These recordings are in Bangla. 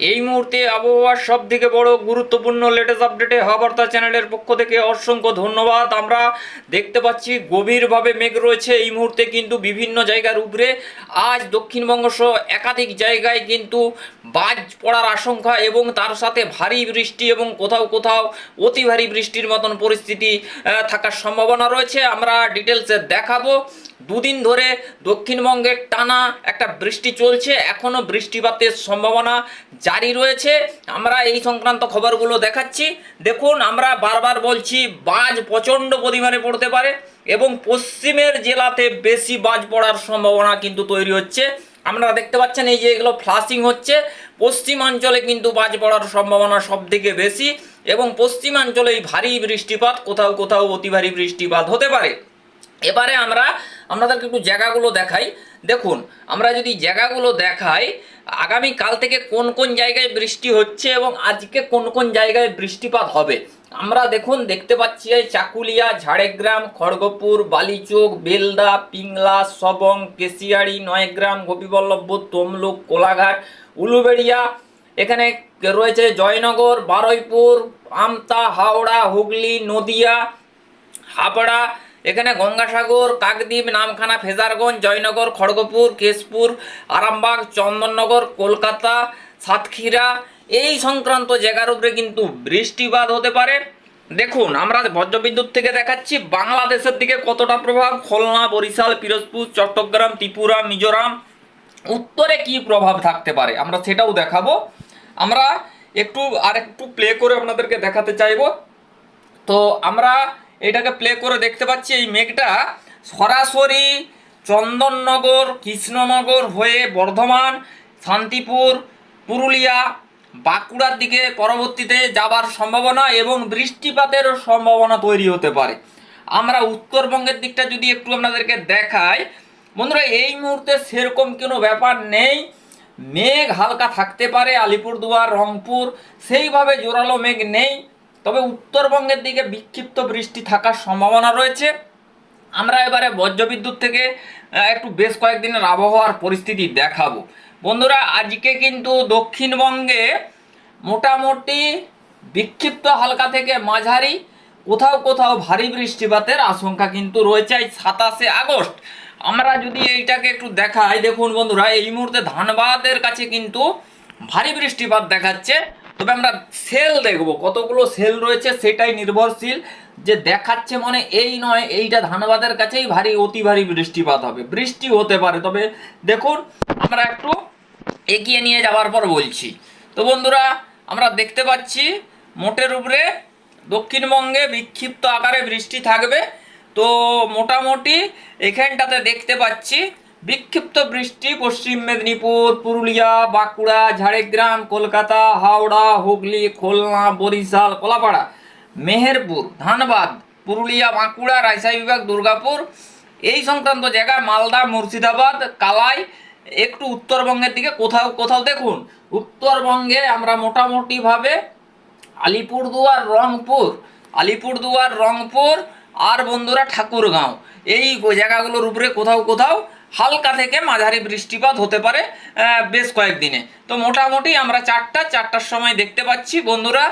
এই মুহূর্তে আবহাওয়ার সব থেকে বড় গুরুত্বপূর্ণ লেটেস্ট আপডেটে হাবার্তা চ্যানেলের পক্ষ থেকে অসংখ্য ধন্যবাদ। আমরা দেখতে পাচ্ছি গভীরভাবে মেঘ রয়েছে। এই মুহূর্তে কিন্তু বিভিন্ন জায়গার উপরে, আজ দক্ষিণবঙ্গ সহ একাধিক জায়গায় কিন্তু বাজ পড়ার আশঙ্কা এবং তার সাথে ভারী বৃষ্টি এবং কোথাও কোথাও অতি ভারী বৃষ্টির মতন পরিস্থিতি থাকার সম্ভাবনা রয়েছে। আমরা ডিটেলসে দেখাবো। দুদিন ধরে দক্ষিণবঙ্গের টানা একটা বৃষ্টি চলছে। এখনও বৃষ্টিপাতের সম্ভাবনা জারি রয়েছে। আমরা এই সংক্রান্ত খবরগুলো দেখাচ্ছি। দেখুন, আমরা বারবার বলছি, বাজ প্রচণ্ড পরিমাণে পড়তে পারে এবং পশ্চিমের জেলাতে বেশি বাজ পড়ার সম্ভাবনা কিন্তু তৈরি হচ্ছে। আপনারা দেখতে পাচ্ছেন এই যে এগুলো ফ্লাশিং হচ্ছে। পশ্চিমাঞ্চলে কিন্তু বাজ পড়ার সম্ভাবনা সব থেকে বেশি এবং পশ্চিমাঞ্চলে এই ভারী বৃষ্টিপাত কোথাও কোথাও অতি ভারী বৃষ্টিপাত হতে পারে। এবারে আমরা, আপনাদেরকে একটু জায়গাগুলো দেখাই। দেখুন, আমরা যদি জায়গাগুলো দেখাই আগামী কাল থেকে কোন কোন জায়গায় বৃষ্টি হচ্ছে এবং আজকে কোন কোন জায়গায় বৃষ্টিপাত হবে? আমরা দেখুন, দেখতে পাচ্ছি চাকুলিয়া, ঝাড়গ্রাম, খড়গপুর, বালিচোক, বেলদা, পিংলা, সবং, কেশিয়াড়ি, নয়গ্রাম গোপীবল্লভপুর তমলুক, কোলাঘাট, উলুবেড়িয়া, এখানে রয়েছে জয়নগর, বারুইপুর, আমতা, হাওড়া, হুগলি, নদিয়া, হাবড়া এখানে গঙ্গাসাগর, কাকদ্বীপ, নামখানা, ফেজারগঞ্জ, জয়নগর, খড়গপুর, কেশপুর, আরামবাগ, চন্দননগর, কলকাতা, সাতক্ষীরা, এই সংক্রান্ত জায়গার উপরে কিন্তু বৃষ্টিপাত হতে পারে। দেখুন, আমরা বজ্রবিদ্যুৎ থেকে দেখাচ্ছি, বাংলাদেশের দিকে কতটা প্রভাব? খুলনা, বরিশাল, পিরোজপুর, চট্টগ্রাম, ত্রিপুরা, মিজোরাম। উত্তরে কি প্রভাব থাকতে পারে? আমরা সেটাও দেখাবো। আমরা একটু আর একটু প্লে করে আপনাদেরকে দেখাতে চাইব। তো আমরা এটাকে প্লে করে দেখতে পাচ্ছি, এই মেঘটা সরাসরি চন্দননগর, কৃষ্ণনগর হয়ে বর্ধমান, শান্তিপুর, পুরুলিয়া, বাঁকুড়ার দিকে পরবর্তীতে যাবার সম্ভাবনা এবং বৃষ্টিপাতেরও সম্ভাবনা তৈরি হতে পারে। আমরা উত্তরবঙ্গের দিকটা যদি একটু আপনাদেরকে দেখাই, বন্ধুরা, এই মুহূর্তে সেরকম কোনো ব্যাপার নেই। মেঘ হালকা থাকতে পারে, আলিপুরদুয়ার, রংপুর, সেইভাবে জোরালো মেঘ নেই। তবে উত্তরবঙ্গের দিকে বিক্ষিপ্ত বৃষ্টি থাকার সম্ভাবনা রয়েছে। আমরা এবারে বজ্রবিদ্যুৎ থেকে একটু বেশ কয়েকদিনের আবহাওয়ার পরিস্থিতি দেখাবো। বন্ধুরা, আজকে কিন্তু দক্ষিণবঙ্গে মোটামুটি বিক্ষিপ্ত হালকা থেকে মাঝারি, কোথাও কোথাও ভারী বৃষ্টিপাতের আশঙ্কা কিন্তু রয়েছে এই সাতাশে আগস্ট। আমরা যদি এইটাকে একটু দেখাই, দেখুন বন্ধুরা, এই মুহূর্তে ধানবাদের কাছে কিন্তু ভারী বৃষ্টিপাত দেখাচ্ছে। তবে আমরা সেল দেখব। কতগুলো সেল রয়েছে সেটাই নির্ভরশীল। যে দেখাচ্ছে মানে এই নয়, এইটা ধানবাদের কাছেই ভারী, অতি ভারী বৃষ্টিপাত হবে। বৃষ্টি হতে পারে, তবে দেখুন, আমরা একটু এগিয়ে নিয়ে যাওয়ার পর বলছি। তো বন্ধুরা, আমরা দেখতে পাচ্ছি, মোটের উপরে দক্ষিণবঙ্গে বিক্ষিপ্ত আকারে বৃষ্টি থাকবে। তো মোটামুটি এখানটাতে দেখতে পাচ্ছি বিক্ষিপ্ত বৃষ্টি পশ্চিম মেদিনীপুর, পুরুলিয়া, বাঁকুড়া, ঝাড়গ্রাম, কলকাতা, হাওড়া, হুগলি, খুলনা, বরিশাল, কলাপাড়া, মেহেরপুর, ধানবাদ, পুরুলিয়া, বাঁকুড়া, রাজশাহী বিভাগ, দুর্গাপুর, এই সংক্রান্ত জায়গায় মালদা, মুর্শিদাবাদ, কালাই, একটু উত্তরবঙ্গের দিকে কোথাও কোথাও দেখুন। উত্তরবঙ্গে আমরা মোটামুটিভাবে আলিপুরদুয়ার, রংপুর আলিপুরদুয়ার, রংপুর, আর বন্ধুরা ঠাকুরগাঁও, এই জায়গাগুলোর উপরে কোথাও কোথাও হালকা থেকে মাঝারি বৃষ্টিপাত হতে পারে বেশ কয়েকদিনে। তো মোটামুটি আমরা চারটা, চারটার সময় দেখতে পাচ্ছি। বন্ধুরা,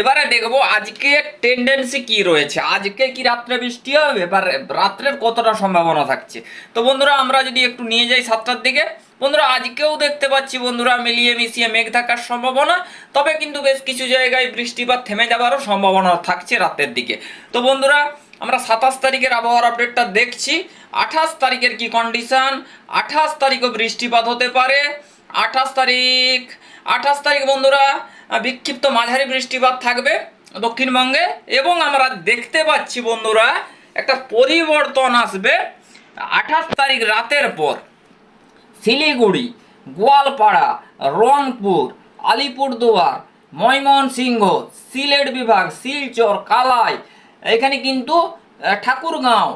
এবারে দেখব আজকে টেন্ডেন্সি কি রয়েছে। আজকে কি রাত্রে বৃষ্টি হবে? বা রাত্রের কতটা সম্ভাবনা থাকছে? তো বন্ধুরা, আমরা যদি একটু নিয়ে যাই সাতটার দিকে। বন্ধুরা, আজকেও দেখতে পাচ্ছি বন্ধুরা, মিলিয়ে মিশিয়ে মেঘ থাকার সম্ভাবনা। তবে কিন্তু বেশ কিছু জায়গায় বৃষ্টিপাত থেমে যাওয়ারও সম্ভাবনা থাকছে রাতের দিকে। তো বন্ধুরা, আমরা সাতাশ তারিখের আবহাওয়ার আপডেটটা দেখছি। আঠাশ তারিখের কি কন্ডিশন আঠাশ তারিখও বৃষ্টিপাত হতে পারে। আঠাশ তারিখ আঠাশ তারিখ বন্ধুরা, বিক্ষিপ্ত মাঝারি বৃষ্টিপাত থাকবে দক্ষিণবঙ্গে এবং আমরা দেখতে পাচ্ছি বন্ধুরা, একটা পরিবর্তন আসবে আঠাশ তারিখ রাতের পর। শিলিগুড়ি, গোয়ালপাড়া, রংপুর, আলিপুরদুয়ার, ময়মনসিংহ, সিলেট বিভাগ, শিলচর, কালাই, এখানে কিন্তু ঠাকুরগাঁও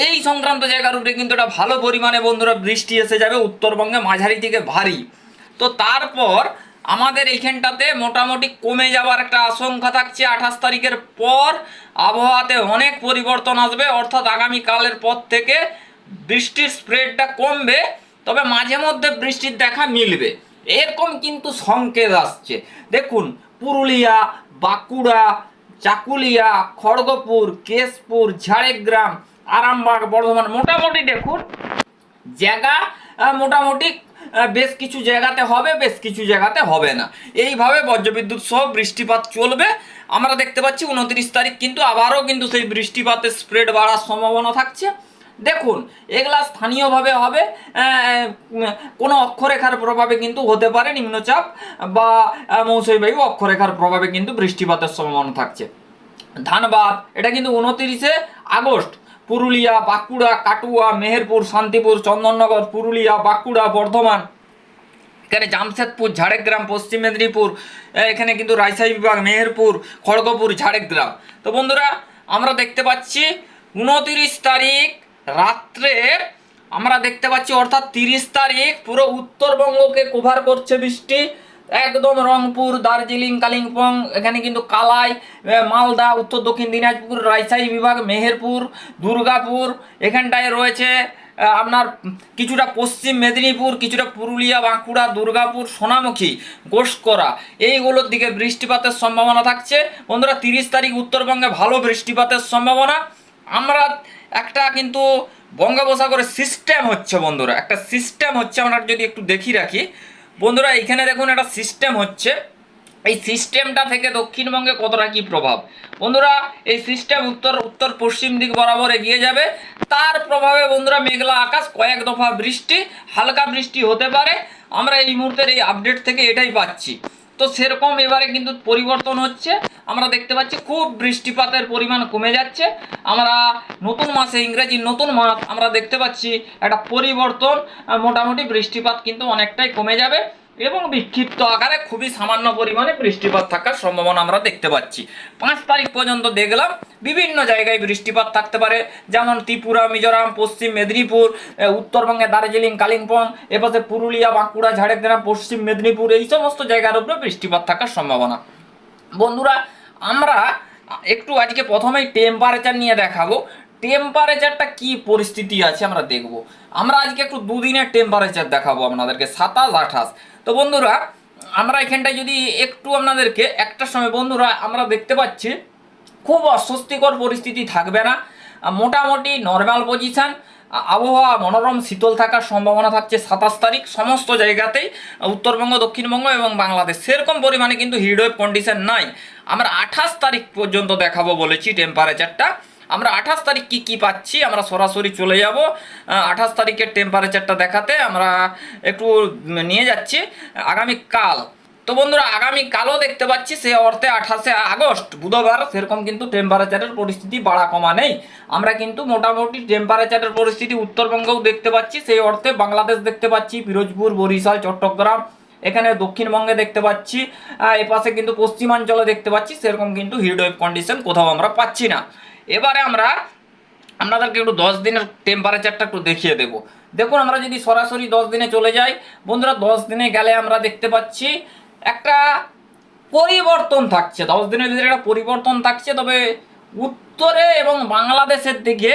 এই সংক্রান্ত জায়গার উপরে কিন্তু একটা ভালো পরিমাণে বন্ধুরা বৃষ্টি এসে যাবে, উত্তরবঙ্গে মাঝারি থেকে ভারী। তো তারপর আমাদের এইখানটাতে মোটামুটি কমে যাওয়ার একটা আশঙ্কা থাকছে। আঠাশ তারিখের পর আবহাওয়াতে অনেক পরিবর্তন আসবে, অর্থাৎ আগামীকালের পর থেকে বৃষ্টির স্প্রেডটা কমবে, তবে মাঝে মধ্যে বৃষ্টির দেখা মিলবে। এরকম কিন্তু সংকেত আসছে। দেখুন, পুরুলিয়া, বাঁকুড়া, চাকুলিয়া, খড়গপুর, কেশপুর, ঝাড়গ্রাম আরামবাগ, বর্ধমান, মোটামুটি দেখুন, জায়গা মোটামুটি বেশ কিছু জায়গাতে হবে, বেশ কিছু জায়গাতে হবে না। এইভাবে বজ্রবিদ্যুৎ সহ বৃষ্টিপাত চলবে। আমরা দেখতে পাচ্ছি উনত্রিশ তারিখ, কিন্তু আবারও কিন্তু সেই বৃষ্টিপাতের স্প্রেড বাড়ার সম্ভাবনা থাকছে। দেখুন, এগুলা স্থানীয়ভাবে হবে কোনো অক্ষরেখার প্রভাবে কিন্তু হতে পারে নিম্নচাপ বা মৌসুমী অক্ষরেখার প্রভাবে কিন্তু বৃষ্টিপাতের সম্ভাবনা থাকছে। ধানবাদ, এটা কিন্তু উনতিরিশে আগস্ট পুরুলিয়া, বাঁকুড়া, কাটুয়া, মেহেরপুর, শান্তিপুর, চন্দননগর, পুরুলিয়া, বাঁকুড়া, বর্ধমান, এখানে জামশেদপুর, ঝাড়গ্রাম, পশ্চিম মেদিনীপুর এখানে কিন্তু রাজশাহী বিভাগ, মেহেরপুর, খড়গপুর, ঝাড়গ্রাম। তো বন্ধুরা, আমরা দেখতে পাচ্ছি উনতিরিশ তারিখ রাত্রে, আমরা দেখতে পাচ্ছি অর্থাৎ তিরিশ তারিখ পুরো উত্তরবঙ্গকে কভার করছে বৃষ্টি। একদম রংপুর, দার্জিলিং, কালিম্পং, এখানে কিন্তু কালাই মালদা, উত্তর দক্ষিণ দিনাজপুর, রাজশাহী বিভাগ, মেহেরপুর, দুর্গাপুর, এখানটায় রয়েছে আপনার কিছুটা পশ্চিম মেদিনীপুর, কিছুটা পুরুলিয়া, বাঁকুড়া, দুর্গাপুর, সোনামুখী গোসকরা এইগুলোর দিকে বৃষ্টিপাতের সম্ভাবনা থাকছে। বন্ধুরা, তিরিশ তারিখ উত্তরবঙ্গে ভালো বৃষ্টিপাতের সম্ভাবনা। আমরা একটা কিন্তু বঙ্গোপসাগরের সিস্টেম হচ্ছে বন্ধুরা, একটা সিস্টেম হচ্ছে আমরা যদি একটু দেখি রাখি। বন্ধুরা এখানে দেখুন একটা সিস্টেম হচ্ছে। এই সিস্টেমটা থেকে দক্ষিণবঙ্গে কতটা কি প্রভাব? বন্ধুরা, এই সিস্টেম উত্তর উত্তর পশ্চিম দিক বরাবর এগিয়ে যাবে। তার প্রভাবে বন্ধুরা, মেঘলা আকাশ, কয়েক দফা বৃষ্টি, হালকা বৃষ্টি হতে পারে। আমরা এই মুহূর্তের এই আপডেট থেকে এটাই পাচ্ছি। তো সেরকম এবারে কিন্তু পরিবর্তন হচ্ছে। আমরা দেখতে পাচ্ছি খুব বৃষ্টিপাতের পরিমাণ কমে যাচ্ছে। আমরা নতুন মাসে ইংরেজি নতুন মাস, আমরা দেখতে পাচ্ছি একটা পরিবর্তন। মোটামুটি বৃষ্টিপাত কিন্তু অনেকটাই কমে যাবে। এবং বিক্ষিপ্ত আকারে খুবই সামান্য পরিমাণে বৃষ্টিপাত থাকার সম্ভাবনা আমরা দেখতে পাচ্ছি। পাঁচ তারিখ পর্যন্ত দেখলাম বিভিন্ন জায়গায় বৃষ্টিপাত থাকতে পারে, যেমন ত্রিপুরা, মিজোরাম, পশ্চিম মেদিনীপুর উত্তরবঙ্গে দার্জিলিং, কালিম্পং, এপাশে পুরুলিয়া, বাঁকুড়া, ঝাড়গ্রাম, পশ্চিম মেদিনীপুর, এই সমস্ত জায়গার উপরে বৃষ্টিপাত থাকার সম্ভাবনা। বন্ধুরা, আমরা একটু আজকে প্রথমেই টেম্পারেচার নিয়ে দেখাবো। টেম্পারেচারটা কি পরিস্থিতি আছে আমরা দেখব। আমরা আজকে একটু দুদিনের টেম্পারেচার দেখাবো আপনাদেরকে, সাতাশ আঠাশ। তো বন্ধুরা, আমরা এখানটায় যদি একটু আপনাদেরকে, একটা সময় বন্ধুরা, আমরা দেখতে পাচ্ছি, খুব অস্বস্তিকর পরিস্থিতি থাকবে না। মোটামুটি নর্মাল পজিশান আবহাওয়া মনোরম, শীতল থাকার সম্ভাবনা থাকছে সাতাশ তারিখ। সমস্ত জায়গাতেই, উত্তরবঙ্গ, দক্ষিণবঙ্গ এবং বাংলাদেশ। সেরকম পরিমাণে কিন্তু হিটওয়েভ কন্ডিশন নাই। আমরা আঠাশ তারিখ পর্যন্ত দেখাবো বলেছি টেম্পারেচারটা আমরা আঠাশ তারিখ কি কি পাচ্ছি? আমরা সরাসরি চলে যাব। আঠাশ তারিখের টেম্পারেচারটা দেখাতে আমরা একটু নিয়ে যাচ্ছি। আগামী কাল। তো বন্ধুরা, আগামী কালও দেখতে পাচ্ছি, সে অর্থে আঠাশে আগস্ট, বুধবার সেরকম কিন্তু টেম্পারেচারের পরিস্থিতি বাড়া কমা নেই। আমরা কিন্তু মোটামুটি টেম্পারেচারের পরিস্থিতি উত্তরবঙ্গেও দেখতে পাচ্ছি, সেই অর্থে বাংলাদেশ দেখতে পাচ্ছি পিরোজপুর বরিশাল, চট্টগ্রাম, এখানে দক্ষিণবঙ্গে দেখতে পাচ্ছি এপাশে কিন্তু পশ্চিমাঞ্চলে দেখতে পাচ্ছি, সেরকম কিন্তু হিটওয়েভ কন্ডিশন কোথাও আমরা পাচ্ছি না। এবারে আমরা আপনাদেরকে একটু দশ দিনের টেম্পারেচারটা একটু দেখিয়ে দেবো। দেখুন, আমরা যদি সরাসরি দশ দিনে চলে যাই, বন্ধুরা দশ দিনে গেলে আমরা দেখতে পাচ্ছি একটা পরিবর্তন থাকছে। দশ দিনের ভিতরে একটা পরিবর্তন থাকছে, তবে উত্তরে এবং বাংলাদেশের দিকে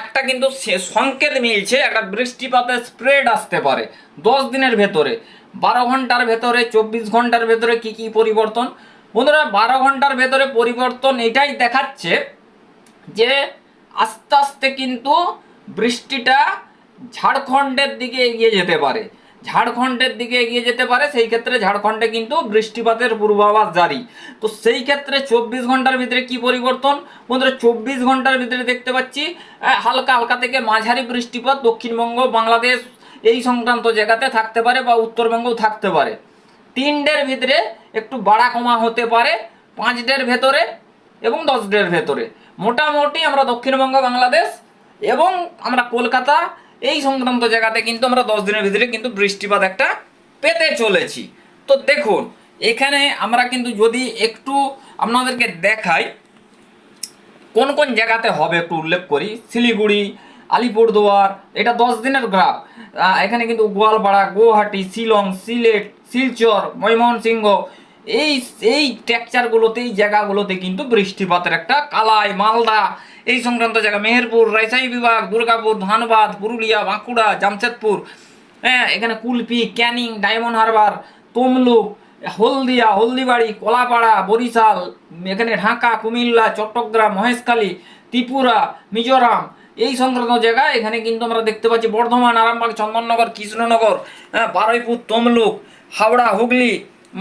একটা কিন্তু সংকেত মিলছে, একটা বৃষ্টিপাতের স্প্রেড আসতে পারে দশ দিনের ভেতরে। বারো ঘণ্টার ভেতরে, চব্বিশ ঘণ্টার ভেতরে কি কি পরিবর্তন? বন্ধুরা, বারো ঘণ্টার ভেতরে পরিবর্তন এটাই দেখাচ্ছে যে আস্তে আস্তে কিন্তু বৃষ্টিটা ঝাড়খণ্ডের দিকে এগিয়ে যেতে পারে। ঝাড়খণ্ডের দিকে এগিয়ে যেতে পারে, সেই ক্ষেত্রে ঝাড়খণ্ডে কিন্তু বৃষ্টিপাতের পূর্বাভাস জারি। তো সেই ক্ষেত্রে চব্বিশ ঘণ্টার ভিতরে কি পরিবর্তন? বন্ধুরা, চব্বিশ ঘণ্টার ভিতরে দেখতে পাচ্ছি হালকা হালকা থেকে মাঝারি বৃষ্টিপাত দক্ষিণবঙ্গ, বাংলাদেশ এই সংক্রান্ত জায়গাতে থাকতে পারে বা উত্তরবঙ্গও থাকতে পারে। তিনটের ভিতরে একটু বাড়া কমা হতে পারে, পাঁচটের ভেতরে এবং দশটের ভেতরে। মোটামুটি আমরা দক্ষিণবঙ্গ, বাংলাদেশ এবং আমরা কলকাতা এই সংক্রান্ত জায়গাতে কিন্তু আমরা দশ দিনের ভিতরে কিন্তু বৃষ্টিপাত একটা পেতে চলেছি। তো দেখুন, এখানে আমরা কিন্তু যদি একটু আপনাদেরকে দেখাই, কোন কোন জায়গাতে হবে একটু উল্লেখ করি। শিলিগুড়ি, আলিপুরদুয়ার, এটা দশ দিনের গ্রাফ এখানে কিন্তু গোয়ালপাড়া, গুয়াহাটি, শিলং, সিলেট, শিলচর, ময়মনসিংহ এই এই টেকচারগুলোতে এই জায়গাগুলোতে কিন্তু বৃষ্টিপাতের একটা কালাই, মালদা, এই সংক্রান্ত জায়গা, মেহেরপুর, রাজশাহী বিভাগ, দুর্গাপুর, ধানবাদ, পুরুলিয়া, বাঁকুড়া, জামশেদপুর হ্যাঁ এখানে Kulpi, Canning, Diamond Harbour, Tamluk, Haldia, Haldibari, Kalapara, Barishal, এখানে ঢাকা, কুমিল্লা, চট্টগ্রাম, মহেশখালী, ত্রিপুরা, মিজোরাম, এই সংক্রান্ত জায়গা এখানে কিন্তু আমরা দেখতে পাচ্ছি বর্ধমান, আরামবাগ, চন্দননগর, কৃষ্ণনগর হ্যাঁ বারুইপুর, তমলুক, হাওড়া, হুগলি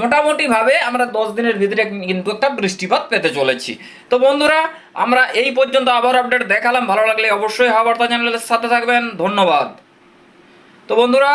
মোটামুটিভাবে আমরা দশ দিনের ভিতরে কিন্তু একটা বৃষ্টিপাত পেতে চলেছি। তো বন্ধুরা, আমরা এই পর্যন্ত আবার আপডেট দেখালাম। ভালো লাগলে অবশ্যই হাওয়ার্তা চ্যানেলের সাথে থাকবেন। ধন্যবাদ। তো বন্ধুরা